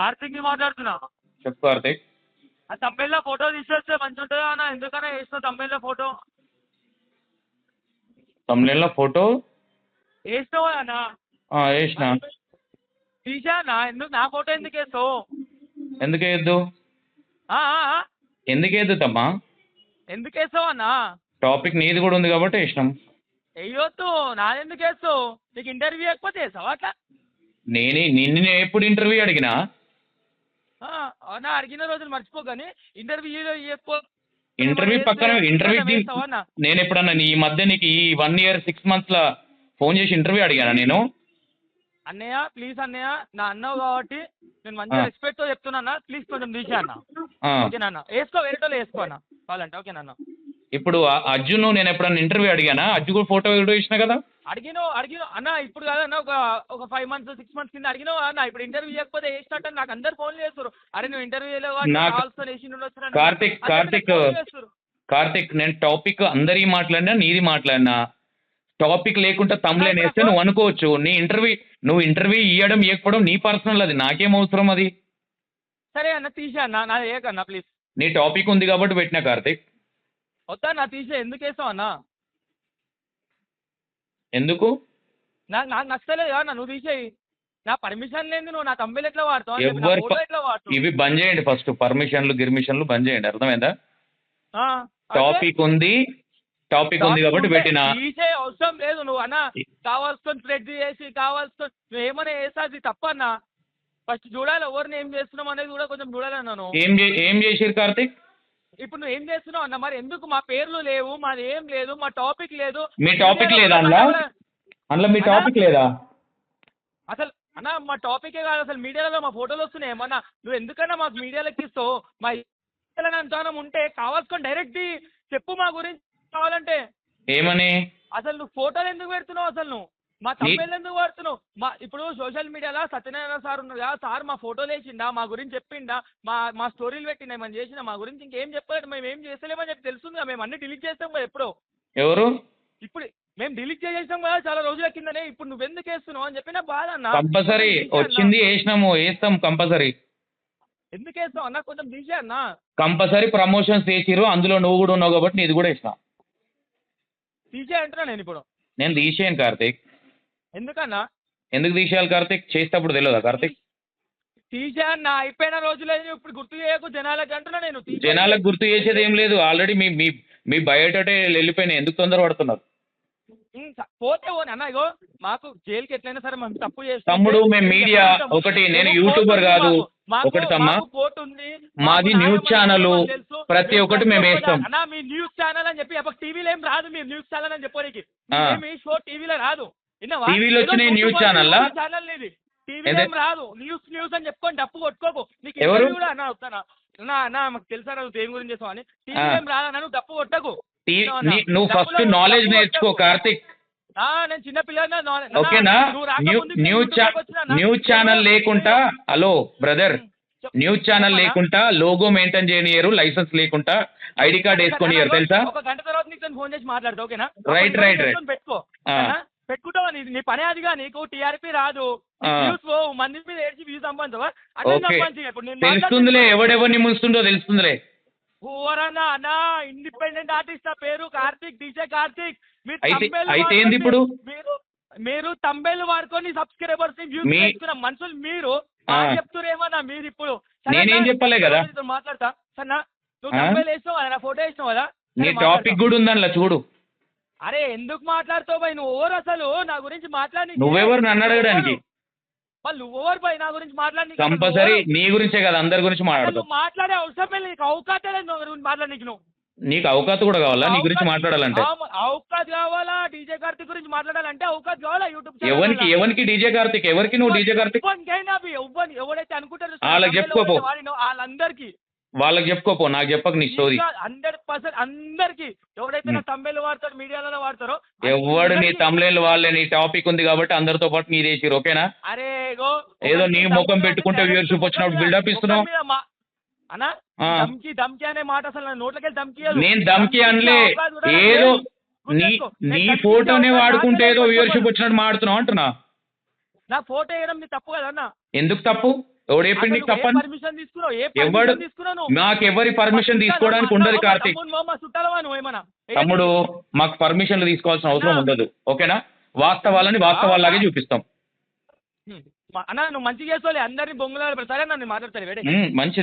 కార్తీక్ని మాట్లాడుతున్నా. చెప్పు కార్తీక్ ఆ తమిళ్ళో ఫోటో తీసేస్తే మంచి ఉంటుందా అన్న? ఎందుకన్నా వేసిన తమిళ్ళో ఫోటో? తమిళంలో ఫోటో? వేసినావు అన్న వేసిన తీసా అన్న ఎందుకు? నా ఫోటో ఎందుకు వేస్తావు? ఎందుకు వేయద్దు. ఎందుకు వేయద్దు తమ్మా? ఎందుకు వేస్తావు అన్న? టాపిక్ నీది కూడా ఉంది కాబట్టి వేసినాం. వేయొద్దు. నాదెందుకు వేస్తావు? నీకు ఇంటర్వ్యూ ఎక్కువ చేస్తావా అట్లా? నేనే నిన్ను నేను ఎప్పుడు ఇంటర్వ్యూ అడిగినా ఆ, అవునా? అడిగిన రోజులు మర్చిపో కానీ ఇంటర్వ్యూలో ఎక్కువ ఇంటర్వ్యూ పక్కన ఇంటర్వ్యూ అన్న నేను ఎప్పుడన్నా నీ ఈ మధ్య నీకు ఈ వన్ ఇయర్ సిక్స్ మంత్స్ లా ఫోన్ చేసి ఇంటర్వ్యూ అడిగానా నేను? అన్నయ్య ప్లీజ్ అన్నయ్య నా అన్నావు కాబట్టి నేను మంచిగా ఆ. రెస్పెక్ట్తో చెప్తున్నా ప్లీజ్ కొంచెం తీసే అన్న. ఓకేనా వేసుకో వేరేటోళ్ళు వేసుకో అన్న. కావాలంటే ఓకేనా ఇప్పుడు అర్జున్ నేను ఎప్పుడన్నా ఇంటర్వ్యూ అడిగానా? అర్జున్ కూడా ఫోటో వీడియో ఇచ్చిన కదా? అడిగినో అడిగినో. అన్న ఇప్పుడు కాదన్న ఒక ఒక ఫైవ్ మంత్స్ సిక్స్ మంత్స్ కింద అడిగినో అన్న ఇప్పుడు ఇంటర్వ్యూ చేయకపోతే వేసినట్టు నాకు అందరు ఫోన్లు చేస్తారు అరే నువ్వు వేసి ఉండొచ్చు కార్తిక్, కార్తిక్. కార్తిక్ నేను టాపిక్ అందరి మాట్లాడినా నీది మాట్లాడినా. టాపిక్ లేకుండా తమ్ములే వేస్తే నువ్వు అనుకోవచ్చు. నీ ఇంటర్వ్యూ నువ్వు ఇంటర్వ్యూ ఇవ్వడం ఇవ్వకపోవడం నీ పర్సనల్ అది. నాకేం అవసరం అది? సరే అన్న తీసే అన్న. నాది ఏకన్నా ప్లీజ్ నీ టాపిక్ ఉంది కాబట్టి పెట్టినా కార్తిక్. వద్దా? నా తీసే. ఎందుకు వేస్తావు అన్న? ఎందుకు? నాకు నాకు నచ్చలేదు అన్న. నువ్వు తీసేయి. నా పర్మిషన్ లేని నువ్వు నా కంపెనీ ఎట్లా వాడతావు? ఎట్లా వాడతావు? ఇవి బంద్ చేయండి ఫస్ట్ పర్మిషన్లు గిర్మిషన్లు బంద్ చేయండి. అర్థమైందా? టాపిక్ ఉంది. టాపిక్ ఉంది కాబట్టి పెట్టినా. తీసే అవసరం లేదు నువ్వు అన్న. కావాల్సిన స్ప్రెడ్ చేసి కావాల్సిన నువ్వు ఏమైనా వేసా అది తప్పన్న. ఫస్ట్ చూడాలి ఎవరిని ఏం చేస్తున్నాం అనేది కూడా కొంచెం చూడాలన్నా నువ్వు. ఏం ఏం చేసిరు కార్తిక్? ఇప్పుడు నువ్వు ఏం చేస్తున్నావు అన్న మరి? ఎందుకు? మా పేర్లు లేవు మాది ఏం లేదు మా టాపిక్ లేదు. మీ టాపిక్ లేదా అందులో అందులో మీ టాపిక్ లేదా? అసలు అన్న మా టాపికే కాదు అసలు మీడియాలో మా ఫోటోలు వస్తున్నాయి. ఏమన్నా? నువ్వు ఎందుకన్నా మాకు మీడియాలోకి ఇస్తావు మా అంతనం ఉంటే కావాల్సుకొని డైరెక్ట్ చెప్పు మా గురించి కావాలంటే. ఏమని? అసలు నువ్వు ఫోటోలు ఎందుకు పెడుతున్నావు అసలు నువ్వు? మా తమిళ ఎందుకు వాడుతున్నావు? మా ఇప్పుడు సోషల్ మీడియాలో సత్యనారాయణ సార్ ఉన్నారు కదా సార్ మా ఫోటోలు వేసిండా మా గురించి చెప్పిండా మా మా స్టోరీలు పెట్టిండా మనం చేసిన మా గురించి ఇంకేం చెప్పలేదు మేము ఏం చేస్తలేమని చెప్పి తెలుస్తుంది మేము అన్ని డిలీట్ చేస్తాం కదా ఎప్పుడో. ఎవరు? ఇప్పుడు మేము డిలీట్ చేసేసాం కదా చాలా రోజుల కిందనే ఇప్పుడు నువ్వు ఎందుకు వేస్తున్నావు అని చెప్పి నా బాధ అన్న. కంపల్సరీ. వచ్చింది వేసినాము వేస్తాం కంపల్సరీ. ఎందుకు వేస్తావు అన్న? కొంచెం తీసే అన్న. కంపల్సరీ ప్రమోషన్స్ చేసిరు అందులో నువ్వు కూడా ఉన్నావు కాబట్టి నీది కూడా ఇస్తాం తీసే అంటున్నా నేను ఇప్పుడు? నేను తీసేయను కార్తీక్. ఎందుకన్నా? ఎందుకు తీసేయాలి కార్తీక్? చేసేటప్పుడు తెలియదా కార్తీక్? తీసే అన్న అయిపోయిన రోజులే ఇప్పుడు గుర్తు చేయకు జనాలకి అంటున్నా నేను. జనాలకు గుర్తు చేసేది ఏం లేదు. ఆల్రెడీ మీ మీ మీ బయోటటే వెళ్ళిపోయినాయి. ఎందుకు తొందర పడుతున్నారు? పోతే పోనీ అన్న ఇగో మాకు జైలుకి ఎట్లయినా సరే మనం తప్పు చేస్తాం. తమ్ముడు, మేము మీడియా, ఒకటి నేను యూట్యూబర్ కాదు. ఒకటి తమ్మా, మాది న్యూస్ ఛానల్. ప్రతి మేము ఒక్కటి మేము వేస్తాం. అన్న మీ న్యూస్ ఛానల్ అని చెప్పి అప్పుడు టీవీలో ఏం రాదు మీరు న్యూస్ ఛానల్ అని చెప్పడానికి. మీ షో టీవీలో రాదు? టీవీలో వచ్చినాయి న్యూస్? న్యూస్ ఛానల్ ఇది. ఏంది? ఏం రాదు. న్యూస్ న్యూస్ అని చెప్పుకొని డప్పు కొట్టుకోకు. నీకు ఎవరు? కూడా అన్న వస్తానా? అన్న అన్న మాకు తెలుసా నువ్వు దేని గురించి చేస్తావు అని? టీవీలో ఏం రాదన్న నువ్వు డప్పు కొట్టకు? నీ- నువ్వు ఫస్ట్ నాలెడ్జ్ నేర్చుకో. కార్తీక్. ఆ, నేను చిన్న పిల్లలు ఓకేనా? న్యూ న్యూస్ న్యూస్ ఛానల్ లేకుండా హలో బ్రదర్. న్యూస్ ఛానల్ లేకుండా లోగో మెయింటైన్ చేయనియరు లైసెన్స్ లేకుండా ఐడి కార్డ్ వేసుకొనియరు తెలుసా? ఒక గంట తర్వాత నీకు ఫోన్ చేసి మాట్లాడతా ఓకేనా? నిమిషం right. పెట్టుకొని పెట్టుకో నీ నీ పని అదిగా నీకు టీఆర్పీ రాదు. వ్యూస్ మంది మీద ఏడ్చి వ్యూస్ సంపాదించవా అట్లా సంపాదించు ఇప్పుడు నేను తెలుస్తుందిలే ఎవడెవరిని ముంస్తుందో తెలుస్తుందిలే ఓరన్నా అన్నా ఇండిపెండెంట్ ఆర్టిస్ట్ ఆ పేరు కార్తీక్ డీజే కార్తీక్ మీరు అయితే- ఏంది ఇప్పుడు? మీరు మీరు తంబేలు వాడుకొని సబ్స్క్రైబర్స్ వ్యూస్ చేసుకున్న మనుషులు మీరు. చెప్తురేమన్నా మీరు ఇప్పుడు నేనేం చెప్పలే కదా. మాట్లాడతా సన్నా నువ్వు? తంబేలు వేసినావు కదా నా ఫోటో వేసినావు కదా నీ టాపిక్. కూడా ఉందనిలా చూడు అరే ఎందుకు మాట్లాడుతావు భయ్ నువ్వు ఓవర్ అసలు? నా గురించి మాట్లాడి నువ్వెవరు నన్ను అడగడానికి? వాళ్ళు ఓవర్ భయ్ నా గురించి మాట్లాడి కంపల్సరీ నీ గురించే కదా అందరి గురించి మాట్లాడతావు. మాట్లాడే అవసరం లేదు. నీకు అవకాశం లేదు నువ్వు గురించి మాట్లాడనీకి నువ్వు. నీకు అవకాశం కూడా కావాలా? నీ గురించి మాట్లాడాలంటే? అవ- అవకాశం కావాలా? డీజే కార్తిక్ గురించి మాట్లాడాలంటే అవకాశం కావాలా? యూట్యూబ్ ఎవరికి ఎవరికి డీజే కార్తిక్? ఎవరికి నువ్వు డీజే కార్తిక్? ఎవడైతే అనుకుంటారో వాళ్ళకి చెప్పుకోపో. వాళ్ళందరికీ. వాళ్ళకి చెప్పుకోపో నాకు చెప్పక నీ స్టోరీ హండ్రెడ్ పర్సెంట్ అందరికి. ఎవడైతే నా వాడతారో మీడియాలో వాడతారో ఎవడు నీ తమిళ వాళ్ళే నీ టాపిక్ ఉంది కాబట్టి అందరితో పాటు నీ చేసిరు ఓకేనా? అరే ఏదో నీ ముఖం పెట్టుకుంటే ముఖం వచ్చినప్పుడు up ఇస్తున్నావు. అన్నా. దమ్కి దమ్కి అనే మాట అసలు నా నోట్లకెళ్ళి దమ్కి నేను దమ్కి అనలే. ఏదో నీ నీ ఫోటోనే వాడుకుంటే ఏదో వ్యూవర్షిప్ వచ్చినట్టు మాడుతున్నావు అంటున్నా? నా ఫోటో వేయడం నీ తప్పు కదా అన్న? ఎందుకు తప్పు? ఎవడు చెప్పింది నీకు తప్పని? పర్మిషన్ తీసుకున్నావు? ఏ ఎవడు పర్మిషన్ తీసుకున్నావు నువ్వు? నాకు ఎవరి పర్మిషన్ తీసుకోవడానికి ఉండదు కార్తీక్. తమ్ముడు, చుట్టాలవా నువ్వు ఏమన్నా? తమ్ముడు మాకు పర్మిషన్లు తీసుకోవాల్సిన అవసరం ఉండదు. ఓకేనా? వాస్తవాలని వాస్తవాలాగే చూపిస్తాం. అన్న నువ్వు మంచిగా చేస్తావు అందరినీ బొంగులాలు పెడతారే నన్ను మాట్లాడతాను వేడే ఉమ్, మంచిది.